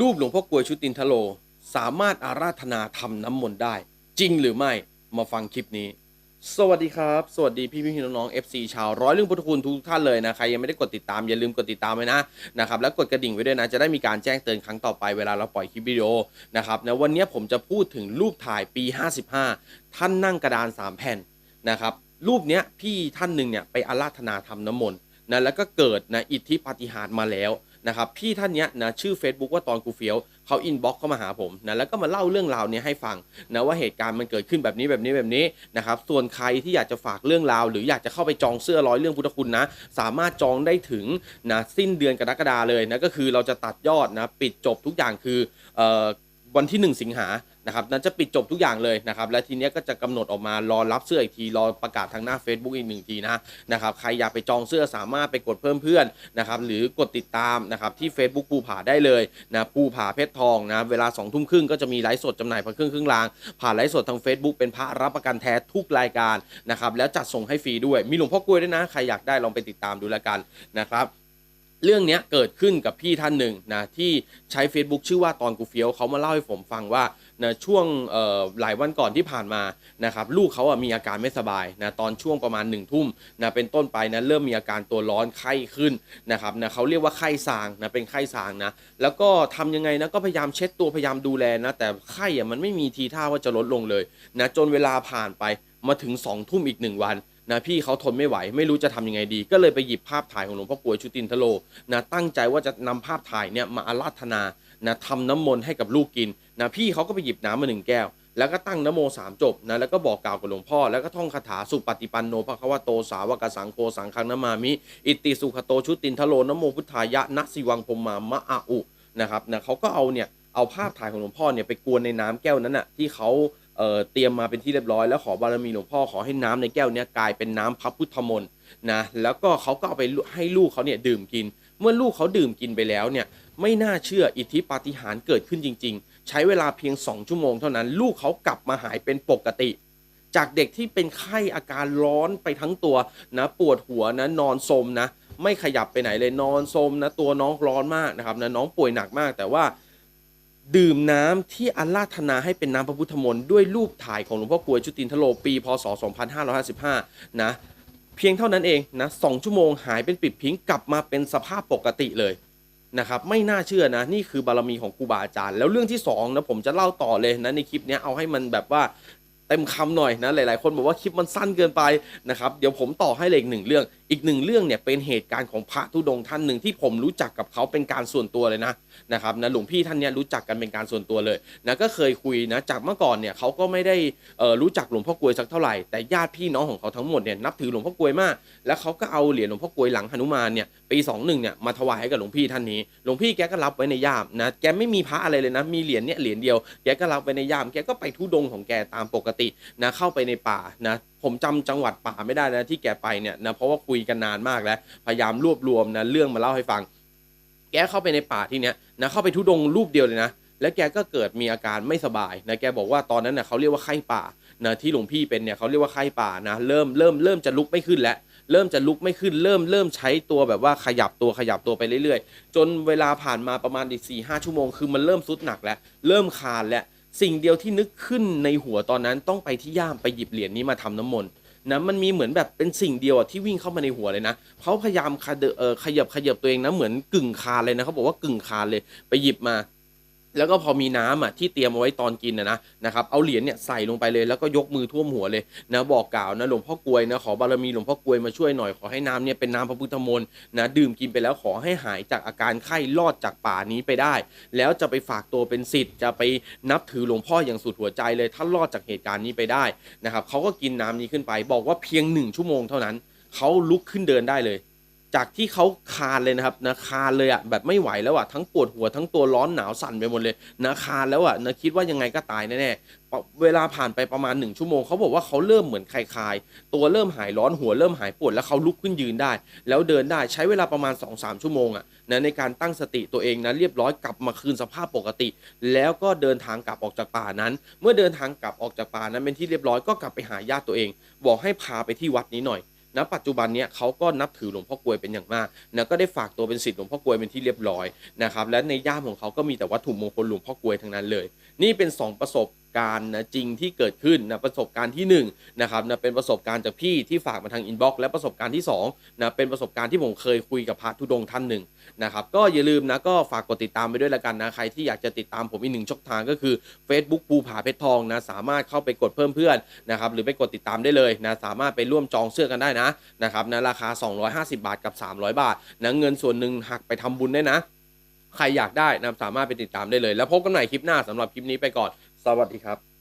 รูปหลวงพ่อกวยชุตินทโล สามารถอาราธนาทำน้ำมนต์ได้ จริงหรือไม่มาฟังคลิปนี้ สวัสดีครับ สวัสดีพี่พี่น้องๆ FC ชาวร้อยเรื่องพุทธคุณทุกท่านเลยนะใครยังไม่ได้กดติดตามอย่าลืมกดติดตามไว้นะนะครับแล้วกดกระดิ่งไว้ด้วยนะ จะได้มีการแจ้งเตือนครั้งต่อไปเวลาเราปล่อยคลิปวิดีโอนะครับนะวันนี้ผมจะพูดถึงรูปถ่ายปี 55 ท่านนั่งกระดาน 3 แผ่นนะครับรูปเนี้ยพี่ท่านหนึ่งเนี่ยไปอาราธนาทำน้ำมนต์นะแล้วก็เกิดนะอิทธิปาฏิหาริย์มาแล้ว นะครับพี่ท่านเนี้ยนะชื่อ Facebook ว่าตอนกูเฟียวเขาอินบ็อกเข้ามาหาผมนะแล้วก็มาเล่าเรื่องราวเนี้ยให้ฟังนะว่าเหตุการณ์มันเกิดขึ้นแบบนี้แบบนี้แบบนี้นะครับส่วนใครที่อยากจะฝากเรื่องราว หรืออยากจะเข้าไปจองเสื้อร้อยเรื่องพุทธคุณนะสามารถจองได้ถึงนะสิ้นเดือนกรกฎาเลยนะก็คือเราจะตัดยอดนะปิดจบทุกอย่างคือเอ่อวันที่ 1 สิงหา นะครับนั้นจะปิดจบทุกอย่างเลยนะครับ และทีเนี้ยก็จะกำหนดออกมารอรับเสื้ออีกที รอประกาศทางหน้า Facebook อีกหนึ่งทีนะนะครับ ใครอยากไปจองเสื้อสามารถไปกดเพิ่มเพื่อนนะครับ หรือกดติดตามนะครับที่ Facebook ภูผาได้เลยนะภูผาเพชรทองนะ เวลา2องทุ่มครึ่งก็จะมีไลฟ์สดจำหน่ายพระเครื่องครึ่งราง ผ่านไลฟ์สดทาง Facebook เป็นพระรับประกันแท้ทุกรายการนะครับ แล้วจัดส่งให้ฟรีด้วย มีหลวงพ่อกล้วยด้วยนะ ใครอยากได้ลองไปติดตามดูแล้วกันนะครับ เรื่องนี้เกิดขึ้นกับพี่ท่านหนึ่งนะที่ใช้ Facebook ชื่อว่าตอนกูเฟียวเขามาเล่าให้ผมฟังว่านะช่วงหลายวันก่อนที่ผ่านมานะครับลูกเขาอะมีอาการไม่สบายนะตอนช่วงประมาณ1นึ่ทุ่มนะเป็นต้นไปนะเริ่มมีอาการตัวร้อนไข้ขึ้นนะครับนะเขาเรียกว่าไข้สางนะเป็นไข้สางนะแล้วก็ทำยังไงนะก็พยายามเช็ดตัวพยายามดูแลนะแต่ไข้อะมันไม่มีทีท่าว่าจะลดลงเลยนะจนเวลาผ่านไปมาถึง2องทุ่มอีกหนึ่งวัน นะพี่เขาทนไม่ไหว ไม่รู้จะทำยังไงดี ก็เลยไปหยิบภาพถ่ายของหลวงพ่อกลวยชุตินทโลนะตั้งใจว่าจะนำภาพถ่ายเนี่ยมาอาราธนานะทำน้ำมนต์ให้กับลูกกินนะพี่เขาก็ไปหยิบน้ำมาหนึ่งแก้ว แล้วก็ตั้งนโมสามจบนะแล้วก็บอกกล่าวกับหลวงพ่อ แล้วก็ท่องคาถาสุปฏิปันโนภควโตสาวกสังโฆสังฆนามามิ อิติสุขโตชุตินทโลนโมพุทธายะนัสิวังพรหมามะอาอุนะครับนะเขาก็เอาเนี่ยเอาภาพถ่ายของหลวงพ่อเนี่ยไปกวนในน้ำแก้วนั้นน่ะที่เขา เอ่อเตรียมมาเป็นที่เรียบร้อยแล้วขอบารมีหลวงพ่อขอให้น้ำในแก้วเนี้ยกลายเป็นน้ำพระพุทธมนต์นะแล้วก็เขาก็เอาไปให้ลูกเขาเนี่ยดื่มกิน เมื่อลูกเขาดื่มกินไปแล้วเนี่ยไม่น่าเชื่ออิทธิปาฏิหาริย์เกิดขึ้นจริง ๆ ใช้เวลาเพียง 2 ชั่วโมงเท่านั้น ลูกเขากลับมาหายเป็นปกติ จากเด็กที่เป็นไข้อาการร้อนไปทั้งตัวนะปวดหัวนะนอนสมนะไม่ขยับไปไหนเลยนอนสมนะตัวน้องร้อนมากนะครับนะน้องป่วยหนักมากแต่ว่า ดื่มน้ำที่อาราธนาให้เป็นน้ำพระพุทธมนต์ด้วยรูปถ่ายของหลวงพ่อกลวยชุตินทโลปีพศ 2555 นะ เพียงเท่านั้นเองนะสองชั่วโมงหายเป็นปิดพิงกลับมาเป็นสภาพปกติเลยนะครับไม่น่าเชื่อนะนี่คือบารมีของครูบาอาจารย์ แล้วเรื่องที่สองนะผมจะเล่าต่อเลยนะในคลิปนี้เอาให้มันแบบว่าเต็มคำหน่อยนะหลายๆ คนบอกว่าคลิปมันสั้นเกินไปนะครับเดี๋ยวผมต่อให้เลยอีกหนึ่งเรื่อง อีกหนึ่งเรื่องเนี่ยเป็นเหตุการณ์ของพระธุดงท่านหนึ่งที่ผมรู้จักกับเขาเป็นการส่วนตัวเลยนะนะครับนะหลวงพี่ท่านเนี้ยรู้จักกันเป็นการส่วนตัวเลยนะก็เคยคุยนะจากเมื่อก่อนเนี่ยเขาก็ไม่ได้เอ่อรู้จักหลวงพ่อกลวยสักเท่าไหร่แต่ญาติพี่น้องของเขาทั้งหมดเนี่ยนับถือหลวงพ่อกลวยมาก แล้วเขาก็เอาเหรียญหลวงพ่อกลวยหลังหนุมานเนี่ยปี21เนี่ยมาถวายให้กับหลวงพี่ท่านนี้หลวงพี่แกก็รับไว้ในย่ามนะแกไม่มีพระอะไรเลยนะมีเหรียญเนี่ยเหรียญเดียวแกก็รับไว้ในย่ามแกก็ไปทุดงของแกตามปกตินะเข้าไปในป่านะ ผมจำจังหวัดป่าไม่ได้นะที่แกไปเนี่ยนะเพราะว่าคุยกันนานมากแล้ว พยายามรวบรวมนะเรื่องมาเล่าให้ฟัง แกเข้าไปในป่าที่เนี้ยนะเข้าไปทุดงรูปเดียวเลยนะแล้วแกก็เกิดมีอาการไม่สบายนะแกบอกว่าตอนนั้นนะเขาเรียกว่าไข้ป่านะที่หลวงพี่เป็นเนี่ยเขาเรียกว่าไข้ป่านะเริ่มเริ่มเริ่มจะลุกไม่ขึ้นแล้วเริ่มจะลุกไม่ขึ้นเริ่มเริ่มใช้ตัวแบบว่าขยับตัวขยับตัวไปเรื่อยๆ จนเวลาผ่านมาประมาณอีกสี่ห้าชั่วโมงคือมันเริ่มสุดหนักแล้ว เริ่มคานแล้ว สิ่งเดียวที่นึกขึ้นในหัวตอนนั้นต้องไปที่ย่ามไปหยิบเหรียญนี้มาทำน้ำมนต์นะมันมีเหมือนแบบเป็นสิ่งเดียวที่วิ่งเข้ามาในหัวเลยนะเขาพยายามขยับขยับตัวเองนะเหมือนกึ่งคานเลยนะเขาบอกว่ากึ่งคานเลยไปหยิบมา แล้วก็พอมีน้ำอะที่เตรียมเอาไว้ตอนกินนะนะนะครับเอาเหรียญเนี่ยใส่ลงไปเลยแล้วก็ยกมือท่วมหัวเลยนะบอกกล่าวนะหลวงพ่อกลวยนะขอบารมีหลวงพ่อกลวยมาช่วยหน่อยขอให้น้ำเนี่ยเป็นน้ำพระพุทธมนต์นะดื่มกินไปแล้วขอให้หายจากอาการไข้รอดจากป่านี้ไปได้ แล้วจะไปฝากตัวเป็นศิษย์จะไปนับถือหลวงพ่ออย่างสุดหัวใจเลยถ้ารอดจากเหตุการณ์นี้ไปได้นะครับเขาก็กินน้ำนี้ขึ้นไป บอกว่าเพียงหนึ่งชั่วโมงเท่านั้นเขาลุกขึ้นเดินได้เลย จากที่เขาคานเลยนะครับนะคานเลยอะแบบไม่ไหวแล้วอะทั้งปวดหัวทั้งตัวร้อนหนาวสั่นไปหมดเลยนะคานแล้วอะนะคิดว่ายังไงก็ตายแน่ๆเวลาผ่านไปประมาณหนึ่งชั่วโมงเขาบอกว่าเขาเริ่มเหมือนคลายๆตัวเริ่มหายร้อนหัวเริ่มหายปวดแล้วเขาลุกขึ้นยืนได้ แล้วเดินได้ใช้เวลาประมาณ2อสชั่วโมงอะนะในการตั้งสติตัวเองนะเรียบร้อยกลับมาคืนสภาพปกติ แล้วก็เดินทางกลับออกจากป่านั้น เมื่อเดินทางกลับออกจากป่านั้นเป็นที่เรียบร้อยก็กลับไปหาญาติตัวเอง บอกให้พาไปที่วัดนี้หน่อย ณปัจจุบันเนี้ยเขาก็นับถือหลวงพ่อกลวยเป็นอย่างมากนะก็ได้ฝากตัวเป็นศิษย์หลวงพ่อกลวยเป็นที่เรียบร้อยนะครับและในย่ามของเขาก็มีแต่วัตถุมงคลหลวงพ่อกลวยทั้งนั้นเลย นี่เป็น 2 ประสบ การณ์นะจริงที่เกิดขึ้นนะประสบการณ์ที่1นนะครับนะเป็นประสบการณ์จากพี่ที่ฝากมาทางอินบ็อกซ์และประสบการณ์ที่2นะเป็นประสบการณ์ที่ผมเคยคุยกับพระธุดงท่านหนึ่งนะครับก็อย่าลืมนะก็ฝากกดติดตามไปด้วยละกันนะใครที่อยากจะติดตามผมอีกหนึ่งช่องทางก็คือ Facebook ภูผาเพชรทองนะสามารถเข้าไปกดเพิ่มเพื่อนนะครับหรือไปกดติดตามได้เลยนะสามารถไปร่วมจองเสื้อกันได้นะนะครับนะราคา 250 บาทกับ 300 บาทนะเงินส่วนหนึ่งหักไปทำบุญได้นะใครอยากได้นะสามารถไปติดตามได้เลย แล้วพบกันใหม่คลิปหน้าสำหรับคลิปนี้ไปก่อน สวัสดีครับ